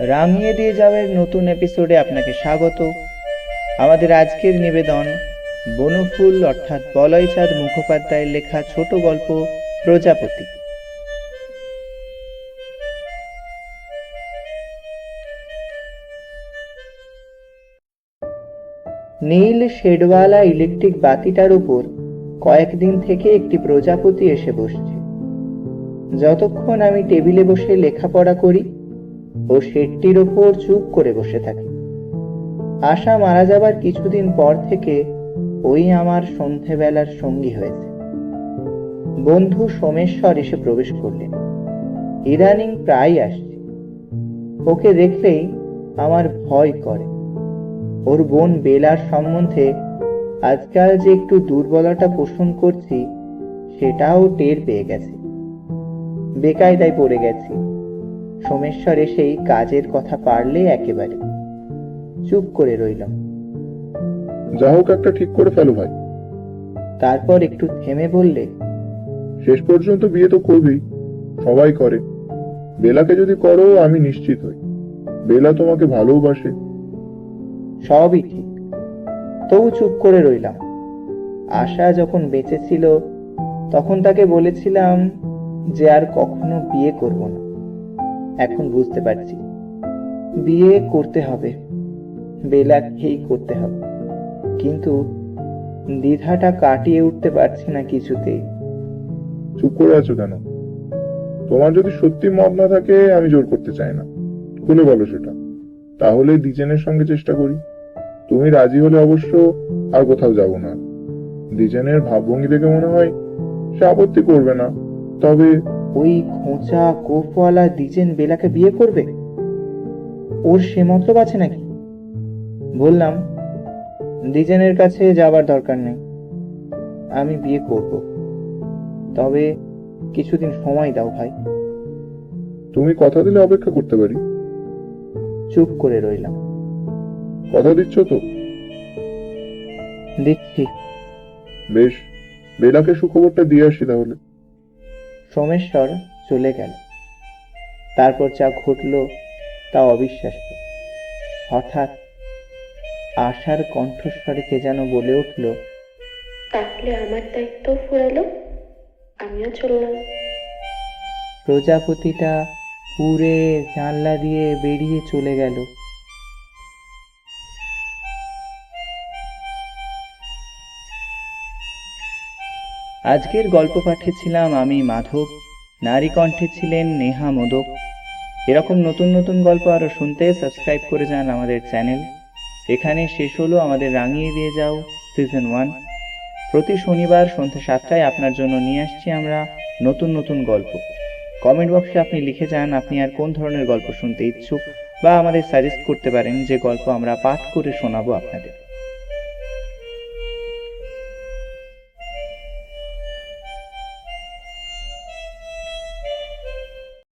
রাঙিয়ে দিয়ে যাওয়ার নতুন এপিসোডে আপনাকে স্বাগত। আমাদের আজকের নিবেদন, বনফুল অর্থাৎ বলয়চাঁদ মুখোপাধ্যায়ের লেখা ছোট গল্প, প্রজাপতি। নীল শেডওয়ালা ইলেকট্রিক বাতিটার উপর কয়েকদিন থেকে একটি প্রজাপতি এসে বসছে। যতক্ষণ আমি টেবিলে বসে লেখাপড়া করি ও শেডটির ওপর চুপ করে বসে থাকি। আশা মারা যাবার কিছুদিন পর থেকে ওই আমার সন্ধেবেলার সঙ্গী হয়েছে। বন্ধু সোমেশ্বর এসে প্রবেশ করলেন। ইদানিং প্রায় আসছে। ওকে দেখলেই আমার ভয় করে। ওর বোন বেলার সম্বন্ধে আজকাল যে একটু দুর্বলতা পোষণ করছি, সেটাও টের পেয়ে গেছে। বেকায়দায় পড়ে গেছি। সোমেশ্বর এসেই কাজের কথা পারলে একেবারে। চুপ করে রইলাম যা হোক একটা ঠিক করে ফেলো ভাই। তারপর একটু থেমে বললে শেষ পর্যন্ত বিয়ে তো করবেই সবাই করে। বেলাকে যদি করো আমি নিশ্চিত হই। বেলা তোমাকে ভালোবাসে। সবই ঠিক। তবু চুপ করে রইলাম। আশা যখন বেঁচে ছিল তখন তাকে বলেছিলাম যে আর কখনো বিয়ে করব না। এখন বুঝতে পারছি। বিয়ে করতে হবে। বেলাকেই করতে হবে। কিন্তু দ্বিধাটা কাটিয়ে উঠতে পারছি না কিছুতেই চুপ করে আছো কেন? তোমার যদি সত্যি মত না থাকে, আমি জোর করতে চাই না। খুলে বলো সেটা। তাহলে দ্বিজেনের সঙ্গে চেষ্টা করি। তুমি রাজি হলে অবশ্য আর কোথাও যাব না। দ্বিজেনের ভাবভঙ্গি দেখে মনে হয় সে আপত্তি করবে না। তবে ওই খোঁচা কোফওয়ালা দ্বিজেন বেলাকে বিয়ে করবে? ওর সে মতলব আছে নাকি? বললাম দ্বিজেনের কাছে যাবার দরকার নেই। আমি বিয়ে করব। তবে কিছুদিন সময় দাও ভাই। তুমি কথা দিলে অপেক্ষা করতে পারি। চুপ করে রইলাম। কথা দিচ্ছ তো? দিচ্ছি বেশ বেলাকে সুখবরটা দিয়ে আসি তাহলে। সোমেশ্বর চলে গেল। তারপর যা ঘটল তা অবিশ্বাস্য। হঠাৎ আশার কণ্ঠস্বরে কে যেন বলে উঠল তাহলে আমার দায়িত্ব ফুরালো আমিও চললাম। প্রজাপতিটা উড়ে জানলা দিয়ে বেরিয়ে চলে গেল। আজকের গল্প পাঠে ছিলাম আমি মাধব। নারী কণ্ঠে ছিলেন নেহা মোদক। এরকম নতুন নতুন গল্প আরও শুনতে সাবস্ক্রাইব করে যান আমাদের চ্যানেল এখানে শেষ হলো আমাদের রাঙিয়ে দিয়ে যাও সিজন ওয়ান প্রতি শনিবার সন্ধ্যা সাতটায় আপনার জন্য নিয়ে আসছি আমরা নতুন নতুন গল্প। কমেন্ট বক্সে আপনি লিখে যান আপনি আর কোন ধরনের গল্প শুনতে ইচ্ছুক বা আমাদের সাজেস্ট করতে পারেন যে গল্প আমরা পাঠ করে শোনাবো আপনাদের।